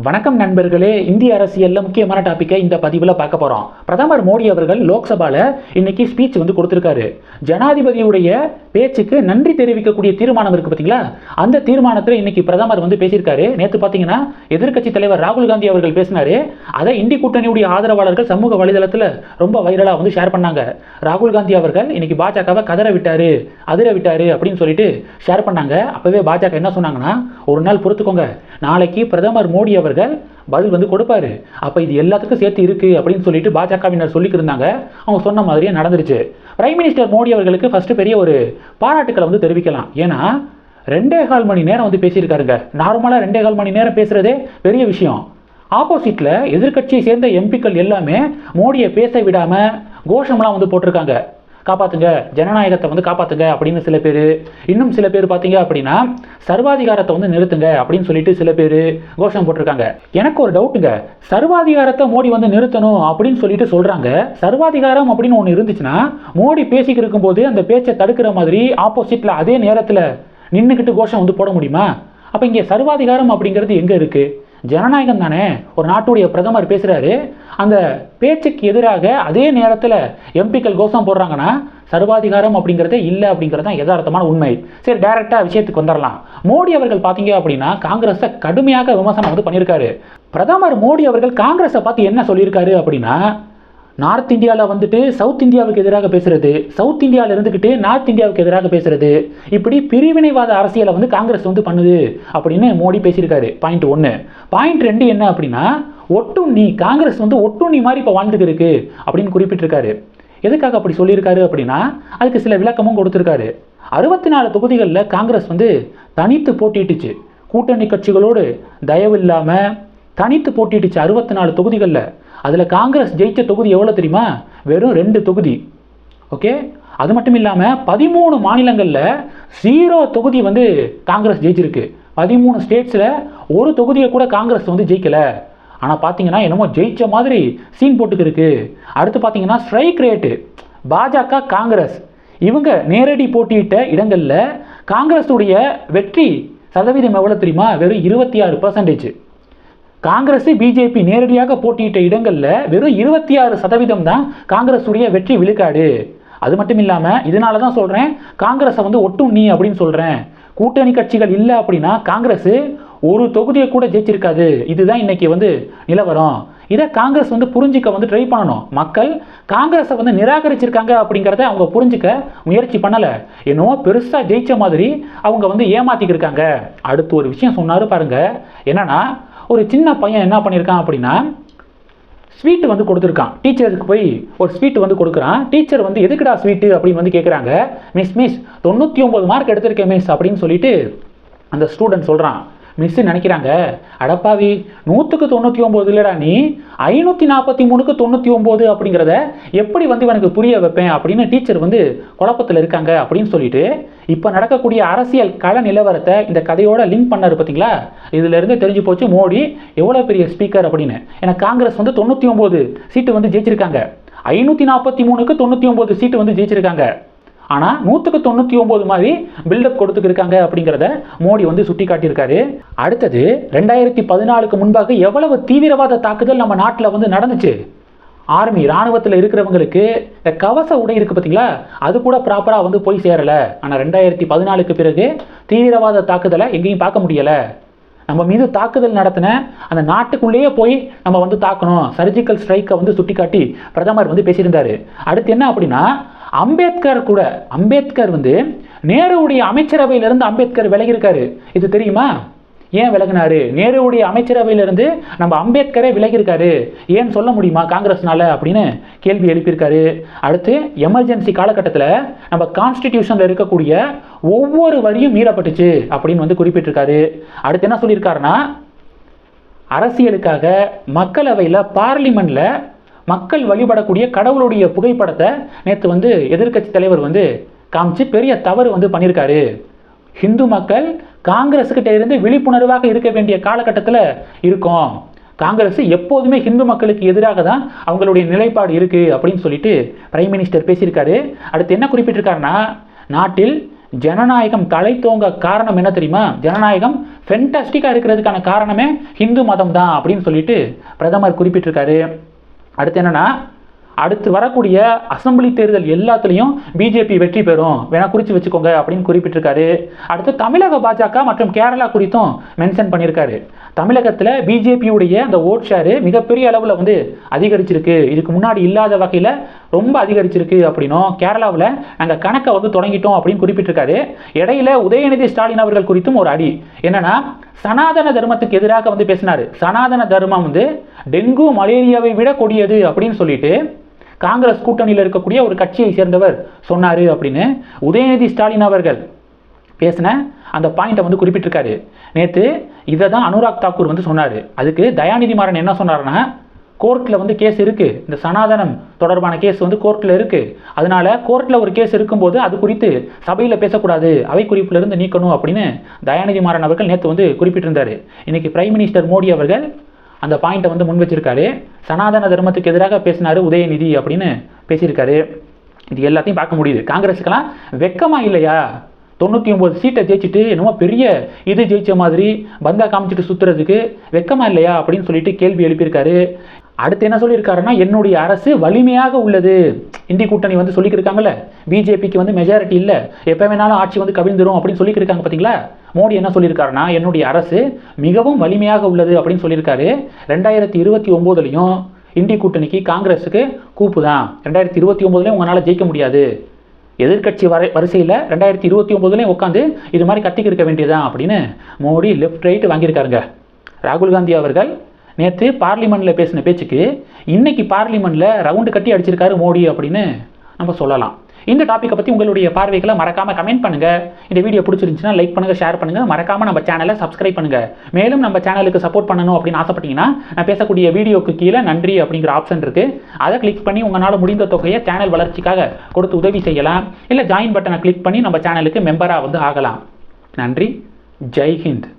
வணக்கம் நண்பர்களே. இந்திய அரசியலில் முக்கியமான டாபிக்கை இந்த பதிவில் பார்க்க போகிறோம் பிரதமர் மோடி அவர்கள் லோக்சபால இன்னைக்கு ஸ்பீச் வந்து கொடுத்துருக்காரு. ஜனாதிபதியுடைய பேச்சுக்கு நன்றி தெரிவிக்கக்கூடிய தீர்மானம் இருக்கு பார்த்தீங்களா அந்த தீர்மானத்தில் இன்னைக்கு பிரதமர் வந்து பேசியிருக்காரு. நேற்று பார்த்தீங்கன்னா எதிர்க்கட்சி தலைவர் ராகுல் காந்தி அவர்கள் பேசினாரு. அதை இந்தி கூட்டணியுடைய ஆதரவாளர்கள் சமூக வலைதளத்தில் ரொம்ப வைரலாக வந்து ஷேர் பண்ணாங்க. ராகுல் காந்தி அவர்கள் இன்னைக்கு பாஜகவை கதற விட்டாரு அதிர விட்டாரு அப்படின்னு சொல்லிட்டு ஷேர் பண்ணாங்க. அப்பவே பாஜக என்ன சொன்னாங்கன்னா ஒரு நாள் பொறுத்துக்கோங்க. நாளைக்கு பிரதமர் மோடி அவர்கள் பதில் வந்து கொடுப்பாரு. அப்போ இது எல்லாத்துக்கும் சேர்த்து இருக்கு அப்படின்னு சொல்லிட்டு பாஜகவினர் சொல்லிக்கிருந்தாங்க அவங்க சொன்ன மாதிரியே நடந்துருச்சு. பிரைம் மினிஸ்டர் மோடி அவர்களுக்கு ஃபர்ஸ்ட் பெரிய ஒரு பாராட்டுக்களை வந்து தெரிவிக்கலாம். ஏன்னா ரெண்டே கால் மணி நேரம் வந்து பேசியிருக்காருங்க. நார்மலாக ரெண்டே கால் மணி நேரம் பேசுறதே பெரிய விஷயம். ஆப்போசிட்டில் எதிர்க்கட்சியை சேர்ந்த எம்பிக்கள் எல்லாமே மோடியை பேச விடாமல் கோஷம்லாம் வந்து போட்டிருக்காங்க. காப்பாற்றுங்க ஜனநாயகத்தை வந்து காப்பாற்றுங்க அப்படின்னு சில பேர். இன்னும் சில பேர் பார்த்தீங்க அப்படின்னா சர்வாதிகாரத்தை வந்து நிறுத்துங்க அப்படின்னு சொல்லிட்டு சில பேர் கோஷம் போட்டிருக்காங்க. எனக்கு ஒரு டவுட்டுங்க சர்வாதிகாரத்தை மோடி வந்து நிறுத்தணும் அப்படின்னு சொல்லிட்டு சொல்கிறாங்க சர்வாதிகாரம் அப்படின்னு ஒன்று இருந்துச்சுன்னா மோடி பேசிக்கிட்டு இருக்கும்போது அந்த பேச்சை தடுக்கிற மாதிரி ஆப்போசிட்டில் அதே நேரத்தில் நின்றுக்கிட்டு கோஷம் வந்து போட முடியுமா? அப்போ இங்கே சர்வாதிகாரம் அப்படிங்கிறது எங்கே இருக்குது ஜனநாயகம் தானே? ஒரு நாட்டுடைய பிரதமர் பேசுகிறாரு அந்த பேச்சுக்கு எதிராக அதே நேரத்தில் எம்பிக்கள் கோஷம் போடுறாங்கன்னா சர்வாதிகாரம் அப்படிங்கிறதே இல்லை அப்படிங்கிறது தான் யதார்த்தமான உண்மை. சரி டைரெக்டாக விஷயத்துக்கு வந்துடலாம் மோடி அவர்கள் பார்த்தீங்க அப்படின்னா காங்கிரஸை கடுமையாக விமர்சனம் வந்து பண்ணியிருக்காரு. பிரதமர் மோடி அவர்கள் காங்கிரஸை பார்த்து என்ன சொல்லியிருக்காரு அப்படின்னா நார்த் இந்தியாவில் வந்துட்டு சவுத் இந்தியாவுக்கு எதிராக பேசுறது சவுத் இந்தியாவில் இருந்துக்கிட்டு நார்த் இந்தியாவுக்கு எதிராக பேசுறது. இப்படி பிரிவினைவாத அரசியலை வந்து காங்கிரஸ் வந்து பண்ணுது அப்படின்னு மோடி பேசியிருக்காரு. பாயிண்ட் ஒன்று பாயிண்ட் ரெண்டு என்ன அப்படின்னா ஒட்டுண்ணி காங்கிரஸ் வந்து ஒட்டுண்ணி மாதிரி இப்போ வாழ்ந்துட்டு இருக்கு அப்படின்னு குறிப்பிட்டிருக்காரு. எதுக்காக அப்படி சொல்லியிருக்காரு அப்படின்னா அதுக்கு சில விளக்கமும் கொடுத்துருக்காரு. அறுபத்தி நாலு தொகுதிகளில் காங்கிரஸ் வந்து தனித்து போட்டிட்டுச்சு கூட்டணி கட்சிகளோடு தயவு இல்லாமல் தனித்து போட்டிட்டுச்சு அறுபத்தி நாலு தொகுதிகளில். அதில் காங்கிரஸ் ஜெயித்த தொகுதி எவ்வளோ தெரியுமா? வெறும் ரெண்டு தொகுதி. ஓகே? அது மட்டும் இல்லாமல் பதிமூணு மாநிலங்களில் ஜீரோ தொகுதி வந்து காங்கிரஸ் ஜெயிச்சிருக்கு. பதிமூணு ஸ்டேட்ஸில் ஒரு தொகுதியை கூட காங்கிரஸ் வந்து ஜெயிக்கலை. ஆனால் பார்த்தீங்கன்னா என்னமோ ஜெயித்த மாதிரி சீன் போட்டுக்கிருக்கு. அடுத்து பார்த்தீங்கன்னா ஸ்ட்ரைக் ரேட்டு பாஜக காங்கிரஸ். இவங்க நேரடி போட்டியிட்ட இடங்களில் காங்கிரஸுடைய வெற்றி சதவீதம் எவ்வளோ தெரியுமா? வெறும் இருபத்தி ஆறு பர்சன்டேஜ் காங்கிரஸ் பிஜேபி நேரடியாக போட்டியிட்ட இடங்களில் வெறும் இருபத்தி ஆறு சதவீதம் தான் காங்கிரஸுடைய வெற்றி விழுக்காடு. அது மட்டும் இல்லாமல் இதனால தான் சொல்கிறேன் காங்கிரஸை வந்து ஒட்டும் நீ அப்படின்னு சொல்கிறேன் கூட்டணி கட்சிகள் இல்லை அப்படின்னா காங்கிரஸ் ஒரு தொகுதியை கூட ஜெயிச்சிருக்காது. இதுதான் இன்னைக்கு வந்து நிலவரம். இதை காங்கிரஸ் வந்து புரிஞ்சிக்க வந்து ட்ரை பண்ணணும். மக்கள் காங்கிரஸை வந்து நிராகரிச்சிருக்காங்க அப்படிங்கிறத அவங்க புரிஞ்சிக்க முயற்சி பண்ணலை. என்னவோ பெருசாக ஜெயித்த மாதிரி அவங்க வந்து ஏமாத்திக்கிருக்காங்க. அடுத்து ஒரு விஷயம் சொன்னார் பாருங்கள் என்னென்னா ஒரு சின்ன பையன் என்ன பண்ணியிருக்கான் அப்படின்னா ஸ்வீட் வந்து கொடுத்துருக்கான். டீச்சருக்கு போய் ஒரு ஸ்வீட் வந்து கொடுக்குறான். டீச்சர் வந்து எதுக்குடா ஸ்வீட்டு அப்படின்னு வந்து கேட்குறாங்க மிஸ் மிஸ் தொண்ணூற்றி ஒம்பது மார்க் எடுத்திருக்கேன் மிஸ் அப்படின்னு சொல்லிட்டு அந்த ஸ்டூடெண்ட் சொல்கிறான் மிஸ்ஸு நினைக்கிறாங்க. அடப்பாவி நூற்றுக்கு தொண்ணூற்றி ஒம்பது இல்லைடா நீ? ஐநூற்றி நாற்பத்தி மூணுக்கு தொண்ணூற்றி ஒம்பது அப்படிங்கிறத எப்படி வந்து எனக்கு புரிய வைப்பேன்? அப்படின்னு டீச்சர் வந்து குழப்பத்தில் இருக்காங்க அப்படின்னு சொல்லிட்டு இப்போ நடக்கக்கூடிய அரசியல் கள நிலவரத்தை இந்த கதையோட லிங்க் பண்ணார் பார்த்தீங்களா இதுலேருந்து தெரிஞ்சு போச்சு மோடி எவ்வளோ பெரிய ஸ்பீக்கர் அப்படின்னு. ஏன்னா காங்கிரஸ் வந்து தொண்ணூற்றி ஒம்பது சீட்டு வந்து ஜெயிச்சிருக்காங்க. ஐநூற்றி நாற்பத்தி மூணுக்கு தொண்ணூற்றி ஒம்பது சீட்டு வந்து ஜெயிச்சிருக்காங்க. ஆனால் நூற்றுக்கு தொண்ணூற்றி ஒம்பது மாதிரி பில்டப் கொடுத்துக்கிருக்காங்க அப்படிங்கிறத மோடி வந்து சுட்டி காட்டியிருக்காரு அடுத்தது ரெண்டாயிரத்தி பதினாலுக்கு முன்பாக எவ்வளவு தீவிரவாத தாக்குதல் நம்ம நாட்டில் வந்து நடந்துச்சு? ஆர்மி இராணுவத்தில் இருக்கிறவங்களுக்கு இந்த கவச உடை இருக்குது பார்த்தீங்களா அது கூட ப்ராப்பராக வந்து போய் சேரலை. ஆனால் ரெண்டாயிரத்தி பதினாலுக்கு பிறகு தீவிரவாத தாக்குதலை எங்கேயும் பார்க்க முடியலை. நம்ம மீது தாக்குதல் நடத்தின அந்த நாட்டுக்குள்ளேயே போய் நம்ம வந்து தாக்கணும். சர்ஜிக்கல் ஸ்ட்ரைக்கை வந்து சுட்டிக்காட்டி பிரதமர் வந்து பேசியிருந்தாரு. அடுத்து என்ன அப்படின்னா அம்பேத்கர் கூட அம்பேத்கர் வந்து நேருடைய அமைச்சரவையிலிருந்து அம்பேத்கர் விலகியிருக்காரு. இது தெரியுமா? ஏன் விலகினாரு? நேருவுடைய அமைச்சரவையிலிருந்து நம்ம அம்பேத்கரே விலகியிருக்காரு. ஏன் சொல்ல முடியுமா காங்கிரஸ்னால அப்படின்னு கேள்வி எழுப்பியிருக்காரு. அடுத்து எமர்ஜென்சி காலகட்டத்தில் நம்ம கான்ஸ்டிடியூஷனில் இருக்கக்கூடிய ஒவ்வொரு வரியும் மீறப்பட்டுச்சு அப்படின்னு வந்து குறிப்பிட்டிருக்காரு. அடுத்து என்ன சொல்லியிருக்காருன்னா அரசியலுக்காக மக்களவையில் பார்லிமெண்ட்டில் மக்கள் வழிபடக்கூடிய கடவுளுடைய புகைப்படத்தை நேற்று வந்து எதிர்க்கட்சி தலைவர் வந்து காமிச்சு பெரிய தவறு வந்து பண்ணியிருக்காரு. ஹிந்து மக்கள் காங்கிரஸுக்கிட்ட இருந்து விழிப்புணர்வாக இருக்க வேண்டிய காலகட்டத்தில் இருக்கோம். காங்கிரஸ் எப்போதுமே ஹிந்து மக்களுக்கு எதிராக தான் அவங்களுடைய நிலைப்பாடு இருக்கு அப்படின்னு சொல்லிட்டு பிரைம் மினிஸ்டர் பேசியிருக்காரு. அடுத்து என்ன குறிப்பிட்டிருக்காருன்னா நாட்டில் ஜனநாயகம் தலை தோங்க காரணம் என்ன தெரியுமா? ஜனநாயகம் ஃபென்டாஸ்டிக்காக இருக்கிறதுக்கான காரணமே ஹிந்து மதம் தான் அப்படின்னு சொல்லிட்டு பிரதமர் குறிப்பிட்டிருக்காரு. அடுத்து என்னன்னா அடுத்து வரக்கூடிய அசெம்பிளி தேர்தல் எல்லாத்துலேயும் பிஜேபி வெற்றி பெறும். வேணா குறித்து வச்சுக்கோங்க அப்படின்னு குறிப்பிட்டிருக்காரு. அடுத்து தமிழக பாஜக மற்றும் கேரளா குறித்தும் மென்ஷன் பண்ணியிருக்காரு. தமிழகத்தில் பிஜேபியுடைய அந்த ஓட் ஷேரு மிகப்பெரிய அளவில் வந்து அதிகரிச்சிருக்கு. இதுக்கு முன்னாடி இல்லாத வகையில் ரொம்ப அதிகரிச்சிருக்கு அப்படின்னும் கேரளாவில் நாங்கள் கணக்கை வந்து தொடங்கிட்டோம் அப்படின்னு குறிப்பிட்டிருக்காரு. இடையில உதயநிதி ஸ்டாலின் அவர்கள் குறித்தும் ஒரு அடி. என்னன்னா சனாதன தர்மத்துக்கு எதிராக வந்து பேசினார். சனாதன தர்மம் வந்து டெங்கு மலேரியாவை விட கொடியது அப்படின்னு சொல்லிட்டு காங்கிரஸ் கூட்டணியில் இருக்கக்கூடிய ஒரு கட்சியை சேர்ந்தவர் சொன்னார் அப்படின்னு உதயநிதி ஸ்டாலின் அவர்கள் பேசின அந்த பாயிண்ட்டை வந்து குறிப்பிட்டிருக்காரு. நேற்று இதை தான் அனுராக் தாக்கூர் வந்து சொன்னார். அதுக்கு தயாநிதி மாறன் என்ன சொன்னார்னா கோர்ட்டில் வந்து கேஸ் இருக்குது இந்த சனாதனம் தொடர்பான கேஸ் வந்து கோர்ட்டில் இருக்குது அதனால் கோர்ட்டில் ஒரு கேஸ் இருக்கும்போது அது குறித்து சபையில் பேசக்கூடாது. அவை குறிப்பிலிருந்து நீக்கணும் அப்படின்னு தயாநிதி மாறன் அவர்கள் நேற்று வந்து குறிப்பிட்டிருந்தார். இன்றைக்கி பிரைம் மினிஸ்டர் மோடி அவர்கள் அந்த பாயிண்ட்டை வந்து முன் வச்சிருக்காரு. சனாதன தர்மத்துக்கு எதிராக பேசினார் உதயநிதி அப்படின்னு பேசியிருக்காரு. இது எல்லாத்தையும் பார்க்க முடியுது. காங்கிரஸுக்கெல்லாம் வெக்கமாக இல்லையா? தொண்ணூற்றி ஒம்பது சீட்டை ஜெயிச்சுட்டு என்னமோ பெரிய இது ஜெயிச்ச மாதிரி பந்தா காமிச்சிட்டு சுற்றுறதுக்கு வெக்கமாக இல்லையா அப்படின்னு சொல்லிட்டு கேள்வி எழுப்பியிருக்காரு. அடுத்து என்ன சொல்லியிருக்காருன்னா என்னுடைய அரசு வலிமையாக உள்ளது. இந்தி கூட்டணி வந்து சொல்லிக்கிருக்காங்கல்ல பிஜேபிக்கு வந்து மெஜாரிட்டி இல்லை. எப்போ வேணாலும் ஆட்சி வந்து கவிழ்ந்துரும் அப்படின்னு சொல்லிக்கிருக்காங்க பார்த்தீங்களா மோடி என்ன சொல்லியிருக்காருன்னா என்னுடைய அரசு மிகவும் வலிமையாக உள்ளது அப்படின்னு சொல்லியிருக்காரு. ரெண்டாயிரத்தி இருபத்தி ஒம்போதுலையும் இந்தி கூட்டணிக்கு காங்கிரஸுக்கு கூப்பு தான் ரெண்டாயிரத்தி இருபத்தி ஒம்போதுலேயும் உங்களால் ஜெயிக்க முடியாது. எதிர்க்கட்சி வரை வரிசையில் ரெண்டாயிரத்தி இருபத்தி ஒம்போதுலேயும் உட்காந்து இது மாதிரி கட்டிக்கிருக்க வேண்டியதான் அப்படின்னு மோடி லெஃப்ட் ரைட் வாங்கியிருக்காருங்க. ராகுல் காந்தி அவர்கள் நேற்று பார்லிமெண்ட்டில் பேசின பேச்சுக்கு இன்னைக்கு பார்லிமெண்ட்டில் ரவுண்டு கட்டி அடிச்சிருக்காரு மோடி அப்படின்னு நம்ம சொல்லலாம். இந்த டாப்பிக்கை பற்றி உங்களுடைய பார்வைகளை மறக்காமல் கமெண்ட் பண்ணுங்கள் இந்த வீடியோ பிடிச்சிருந்துச்சுன்னா லைக் பண்ணுங்கள் ஷேர் பண்ணுங்கள் மறக்காமல் நம்ம சேனலை சப்ஸ்கிரைப் பண்ணுங்கள் மேலும் நம்ம சேனலுக்கு சப்போர்ட் பண்ணணும் அப்படின்னு ஆசைப்பட்டீங்கன்னா நான் பேசக்கூடிய வீடியோக்கு கீழே நன்றி அப்படிங்கிற ஆப்ஷன் இருக்குது அதை கிளிக் பண்ணி உங்களால் முடிந்த தொகையை சேனல் வளர்ச்சிக்காக கொடுத்து உதவி செய்யலாம். இல்லை ஜாயின் பட்டனை கிளிக் பண்ணி நம்ம சேனலுக்கு மெம்பராக வந்து ஆகலாம். நன்றி. ஜெய் ஹிந்த்.